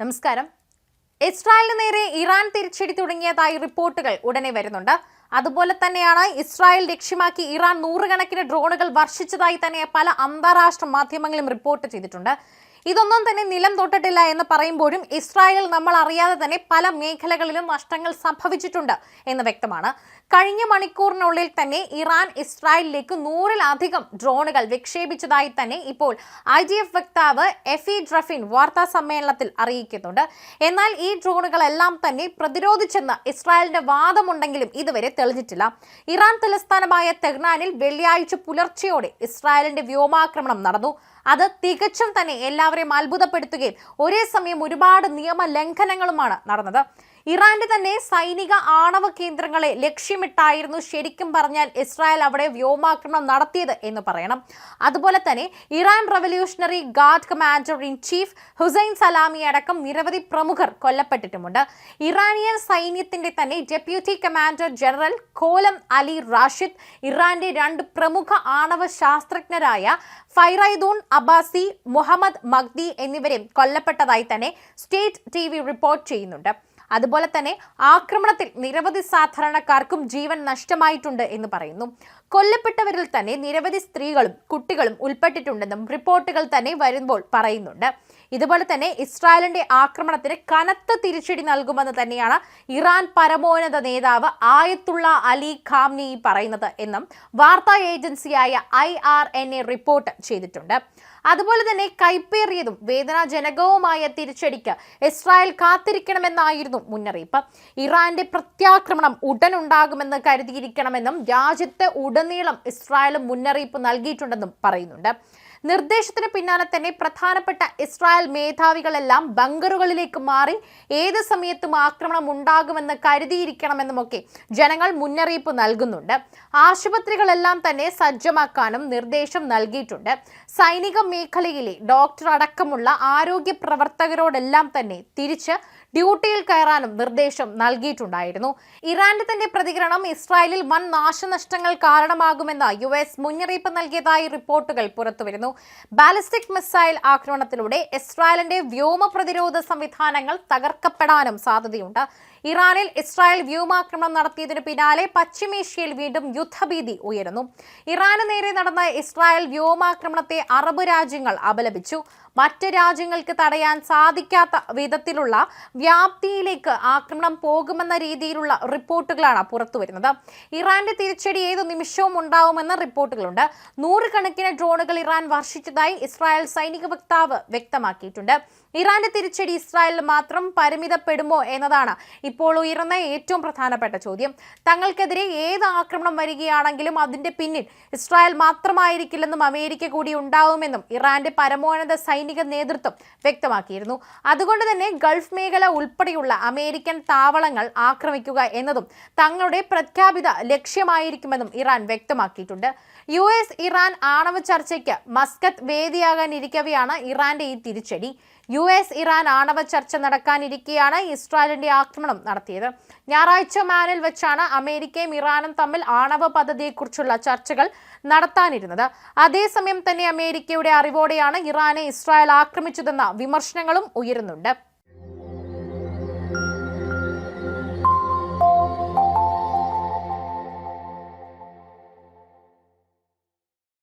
നമസ്കാരം. ഇസ്രായേലിന് നേരെ ഇറാൻ തിരിച്ചടി തുടങ്ങിയതായി റിപ്പോർട്ടുകൾ ഉടനെ വരുന്നുണ്ട്. അതുപോലെ തന്നെയാണ് ഇസ്രായേൽ ലക്ഷ്യമാക്കി ഇറാൻ നൂറുകണക്കിന് ഡ്രോണുകൾ വർഷിച്ചതായി തന്നെ പല അന്താരാഷ്ട്ര മാധ്യമങ്ങളും റിപ്പോർട്ട് ചെയ്തിട്ടുണ്ട്. ഇതൊന്നും തന്നെ നിലം തൊട്ടിട്ടില്ല എന്ന് പറയുമ്പോഴും ഇസ്രായേൽ നമ്മൾ അറിയാതെ തന്നെ പല മേഖലകളിലും നഷ്ടങ്ങൾ സംഭവിച്ചിട്ടുണ്ട് എന്ന് വ്യക്തമാണ്. കഴിഞ്ഞ മണിക്കൂറിനുള്ളിൽ തന്നെ ഇറാൻ ഇസ്രായേലിലേക്ക് നൂറിലധികം ഡ്രോണുകൾ വിക്ഷേപിച്ചതായി തന്നെ ഇപ്പോൾ ഐ ഡി എഫ് വക്താവ് എഫി ഡ്രഫിൻ വാർത്താ സമ്മേളനത്തിൽ അറിയിക്കുന്നുണ്ട്. എന്നാൽ ഈ ഡ്രോണുകളെല്ലാം തന്നെ പ്രതിരോധിച്ചെന്ന് ഇസ്രായേലിന്റെ വാദമുണ്ടെങ്കിലും ഇതുവരെ തെളിഞ്ഞിട്ടില്ല. ഇറാൻ തലസ്ഥാനമായ തെഹ്റാനിൽ വെള്ളിയാഴ്ച പുലർച്ചെയോടെ ഇസ്രായേലിന്റെ വ്യോമാക്രമണം നടന്നു. അത് തികച്ചും തന്നെ എല്ലാവരെയും അത്ഭുതപ്പെടുത്തുകയും ഒരേ സമയം ഒരുപാട് നിയമ ലംഘനങ്ങളുമാണ് നടന്നത്. ഇറാന്റെ തന്നെ സൈനിക ആണവ കേന്ദ്രങ്ങളെ ലക്ഷ്യമിട്ടായിരുന്നു ശരിക്കും പറഞ്ഞാൽ ഇസ്രായേൽ അവിടെ വ്യോമാക്രമണം നടത്തിയത് എന്ന് പറയണം. അതുപോലെ തന്നെ Iran revolutionary guard commander in chief Hussein Salami അടക്കം നിരവധി പ്രമുഖർ കൊല്ലപ്പെട്ടിട്ടുമുണ്ട്. ഇറാനിയൻ സൈന്യത്തിന്റെ തന്നെ ഡെപ്യൂട്ടി കമാൻഡർ ജനറൽ കോലം അലി റാഷിദ് ഇറാന്റെ രണ്ട് പ്രമുഖ ആണവ ശാസ്ത്രജ്ഞരായ ഫൈറൈദൂൺ അബാസി മുഹമ്മദ് മഗ്ദി എന്നിവരെ കൊല്ലപ്പെട്ടതായി തന്നെ സ്റ്റേറ്റ് ടി റിപ്പോർട്ട് ചെയ്യുന്നുണ്ട്. അതുപോലെ തന്നെ ആക്രമണത്തിൽ നിരവധി സാധാരണക്കാർക്കും ജീവൻ നഷ്ടമായിട്ടുണ്ട് എന്ന് പറയുന്നു. കൊല്ലപ്പെട്ടവരിൽ തന്നെ നിരവധി സ്ത്രീകളും കുട്ടികളും ഉൾപ്പെട്ടിട്ടുണ്ടെന്നും റിപ്പോർട്ടുകൾ തന്നെ വരുമ്പോൾ പറയുന്നുണ്ട്. ഇതുപോലെ തന്നെ ഇസ്രായേലിന്റെ ആക്രമണത്തിന് കനത്ത തിരിച്ചടി നൽകുമെന്ന് തന്നെയാണ് ഇറാൻ പരമോന്നത നേതാവ് ആയത്തുള്ള അലി ഖാംനി പറയുന്നത് എന്നും വാർത്താ ഏജൻസിയായ I R N A report ചെയ്തിട്ടുണ്ട്. അതുപോലെ തന്നെ കൈപ്പേറിയതും വേദനാജനകവുമായ തിരിച്ചടിക്ക് ഇസ്രായേൽ കാത്തിരിക്കണമെന്നായിരുന്നു മുന്നറിയിപ്പ്. ഇറാന്റെ പ്രത്യാക്രമണം ഉടൻ ഉണ്ടാകുമെന്ന് കരുതിയിരിക്കണമെന്നും രാജ്യത്ത് ഉടനീളം ഇസ്രായേലും മുന്നറിയിപ്പ് നൽകിയിട്ടുണ്ടെന്നും പറയുന്നുണ്ട്. നിർദ്ദേശത്തിന് പിന്നാലെ തന്നെ പ്രധാനപ്പെട്ട ഇസ്രായേൽ മേധാവികളെല്ലാം ബങ്കറുകളിലേക്ക് മാറി ഏത് സമയത്തും ആക്രമണം ഉണ്ടാകുമെന്ന് കരുതിയിരിക്കണമെന്നുമൊക്കെ ജനങ്ങൾ മുന്നറിയിപ്പ് നൽകുന്നുണ്ട്. ആശുപത്രികളെല്ലാം തന്നെ സജ്ജമാക്കാനും നിർദ്ദേശം നൽകിയിട്ടുണ്ട്. സൈനിക മേഖലയിലെ ഡോക്ടർ അടക്കമുള്ള ആരോഗ്യ പ്രവർത്തകരോടെല്ലാം തന്നെ തിരിച്ച് ഡ്യൂട്ടിയിൽ കയറാനും നിർദ്ദേശം നൽകിയിട്ടുണ്ടായിരുന്നു. ഇറാന്റെ തന്നെ പ്രതികരണം ഇസ്രായേലിൽ വൻ നാശനഷ്ടങ്ങൾ കാരണമാകുമെന്ന് യു എസ് മുന്നറിയിപ്പ് നൽകിയതായി റിപ്പോർട്ടുകൾ പുറത്തുവരുന്നു. ബാലിസ്റ്റിക് മിസൈൽ ആക്രമണത്തിലൂടെ ഇസ്രായേലിന്റെ വ്യോമ പ്രതിരോധ സംവിധാനങ്ങൾ തകർക്കപ്പെടാനും സാധ്യതയുണ്ട്. ഇറാനിൽ ഇസ്രായേൽ വ്യോമാക്രമണം നടത്തിയതിനു പിന്നാലെ പശ്ചിമേഷ്യയിൽ വീണ്ടും യുദ്ധഭീതി ഉയരുന്നു. ഇറാന് നേരെ നടന്ന ഇസ്രായേൽ വ്യോമാക്രമണത്തെ അറബ് രാജ്യങ്ങൾ അപലപിച്ചു. മറ്റ് രാജ്യങ്ങൾക്ക് തടയാൻ സാധിക്കാത്ത വിധത്തിലുള്ള വ്യാപ്തിയിലേക്ക് ആക്രമണം പോകുമെന്ന രീതിയിലുള്ള റിപ്പോർട്ടുകളാണ് പുറത്തുവരുന്നത് ഇറാന്റെ തിരിച്ചടി ഏതു നിമിഷവും ഉണ്ടാവുമെന്ന റിപ്പോർട്ടുകളുണ്ട്. നൂറുകണക്കിന് ഡ്രോണുകൾ ഇറാൻ വർഷിച്ചതായി ഇസ്രായേൽ സൈനിക വക്താവ് വ്യക്തമാക്കിയിട്ടുണ്ട്. ഇറാന്റെ തിരിച്ചടി ഇസ്രായേലിൽ മാത്രം പരിമിതപ്പെടുമോ എന്നതാണ് ഇപ്പോൾ ഉയർന്ന ഏറ്റവും പ്രധാനപ്പെട്ട ചോദ്യം തങ്ങൾക്കെതിരെ ഏത് ആക്രമണം വരികയാണെങ്കിലും അതിന്റെ പിന്നിൽ ഇസ്രായേൽ മാത്രമായിരിക്കില്ലെന്നും അമേരിക്ക കൂടി ഉണ്ടാവുമെന്നും ഇറാന്റെ പരമോന്നത സൈനിക നേതൃത്വം വ്യക്തമാക്കിയിരുന്നു. അതുകൊണ്ട് തന്നെ ഗൾഫ് മേഖല ഉൾപ്പെടെയുള്ള അമേരിക്കൻ താവളങ്ങൾ ആക്രമിക്കുക എന്നതും തങ്ങളുടെ പ്രഖ്യാപിത ലക്ഷ്യമായിരിക്കുമെന്നും ഇറാൻ വ്യക്തമാക്കിയിട്ടുണ്ട്. യു എസ് ഇറാൻ ആണവ ചർച്ചയ്ക്ക് മസ്കത്ത് വേദിയാകാനിരിക്കവെയാണ് ഇറാന്റെ ഈ തിരിച്ചടി. യു എസ് ഇറാൻ ആണവ ചർച്ച നടക്കാനിരിക്കെയാണ് ഇസ്രായേലിന്റെ ആക്രമണം നടത്തിയത്. ഞായറാഴ്ച മാനിൽ വെച്ചാണ് അമേരിക്കയും ഇറാനും തമ്മിൽ ആണവ പദ്ധതിയെക്കുറിച്ചുള്ള ചർച്ചകൾ നടത്താനിരുന്നത്. അതേസമയം തന്നെ അമേരിക്കയുടെ അറിവോടെയാണ് ഇറാനെ ഇസ്രായേൽ ആക്രമിച്ചതെന്ന വിമർശനങ്ങളും ഉയരുന്നുണ്ട്.